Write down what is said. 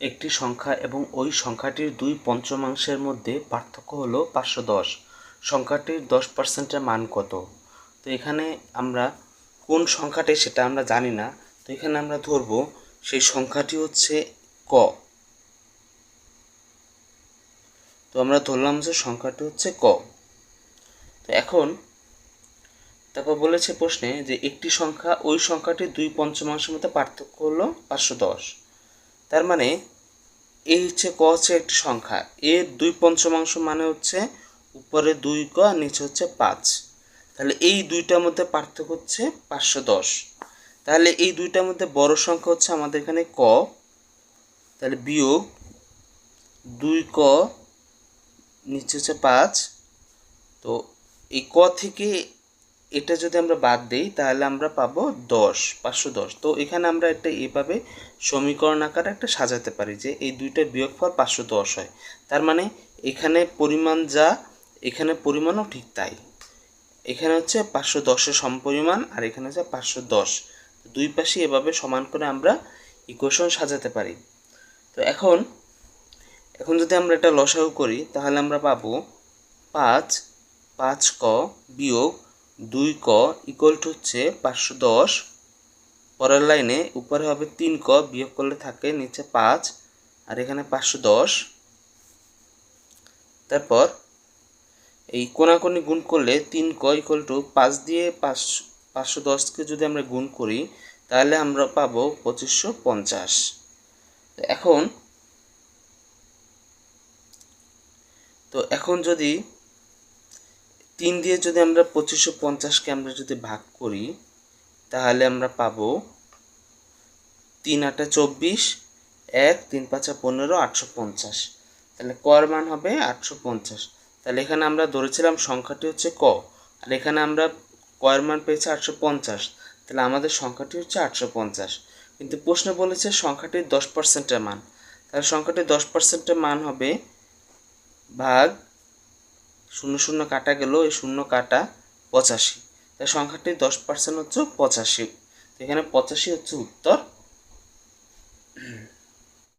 একটি সংখ্যা এবং ওই সংখ্যাটির দুই পঞ্চমাংশের মধ্যে পার্থক্য হলো পাঁচশো দশ। সংখ্যাটির দশ পার্সেন্টের মান কত? তো এখানে আমরা কোন সংখ্যাটি সেটা আমরা জানি না। তো এখানে আমরা ধরব, সেই সংখ্যাটি হচ্ছে ক। তো আমরা ধরলাম যে সংখ্যাটি হচ্ছে ক। তো এখন তারপর বলেছে প্রশ্নে যে একটি সংখ্যা, ওই সংখ্যাটির দুই পঞ্চমাংশের মধ্যে পার্থক্য হলো পাঁচশো দশ। তার মানে এই হচ্ছে ক হচ্ছে একটি সংখ্যা। এর দুই পঞ্চমাংশ মানে হচ্ছে উপরে দুই ক নিচে হচ্ছে পাঁচ। তাহলে এই দুইটার মধ্যে পার্থক্য হচ্ছে পাঁচশো দশ। তাহলে এই দুইটার মধ্যে বড় সংখ্যা হচ্ছে আমাদের এখানে ক। তাহলে বিয়োগ দুই ক, নিচে হচ্ছে পাঁচ। তো এই ক থেকে এটা যদি আমরা বাদ দিই, তাহলে আমরা পাবো দশ, পাঁচশো দশ। তো এখানে আমরা একটা এভাবে সমীকরণ আকারে একটা সাজাতে পারি যে এই দুইটার বিয়োগফল পাঁচশো দশ হয়। তার মানে এখানে পরিমাণ যা, এখানে পরিমাণও ঠিক তাই। এখানে হচ্ছে পাঁচশো দশের সমপরিমাণ আর এখানে হচ্ছে পাঁচশো দশ। দুই পাশে এভাবে সমান করে আমরা ইকুয়েশন সাজাতে পারি। তো এখন এখন যদি আমরা এটা লসাগু করি, তাহলে আমরা পাবো পাঁচ পাঁচ ক বিয়োগ দুই ক ইকুয়াল টু হচ্ছে পাঁচশো দশ। পরের লাইনে উপরে হবে তিন ক, বিয়োগ করলে থাকে নিচে পাঁচ, আর এখানে পাঁচশো দশ। তারপর এই কোনাকুনি গুণ করলে তিন ক ইকুয়াল টু পাঁচ দিয়ে পাঁচ, পাঁচশো দশকে যদি আমরা গুণ করি, তাহলে আমরা পাবো পঁচিশশো পঞ্চাশ। তো এখন তো এখন যদি তিন দিয়ে যদি আমরা পঁচিশশো পঞ্চাশকে আমরা যদি ভাগ করি, তাহলে আমরা পাবো তিন আটা চব্বিশ, এক, তিন পাঁচা পনেরো, আটশো পঞ্চাশ। তাহলে কর মান হবে আটশো পঞ্চাশ। তাহলে এখানে আমরা ধরেছিলাম সংখ্যাটি হচ্ছে ক, আর এখানে আমরা কয়ের মান পেয়েছি আটশো পঞ্চাশ। তাহলে আমাদের সংখ্যাটি হচ্ছে আটশো পঞ্চাশ। কিন্তু প্রশ্নে বলেছে সংখ্যাটির দশ পার্সেন্টের মান। তাহলে সংখ্যাটির দশ পার্সেন্টের মান হবে ভাগ শূন্য শূন্য কাটা গেল, এই শূন্য কাটা পঁচাশি। তাই সংখ্যাটি দশ পার্সেন্ট হচ্ছে পঁচাশি। এখানে পঁচাশি হচ্ছে উত্তর।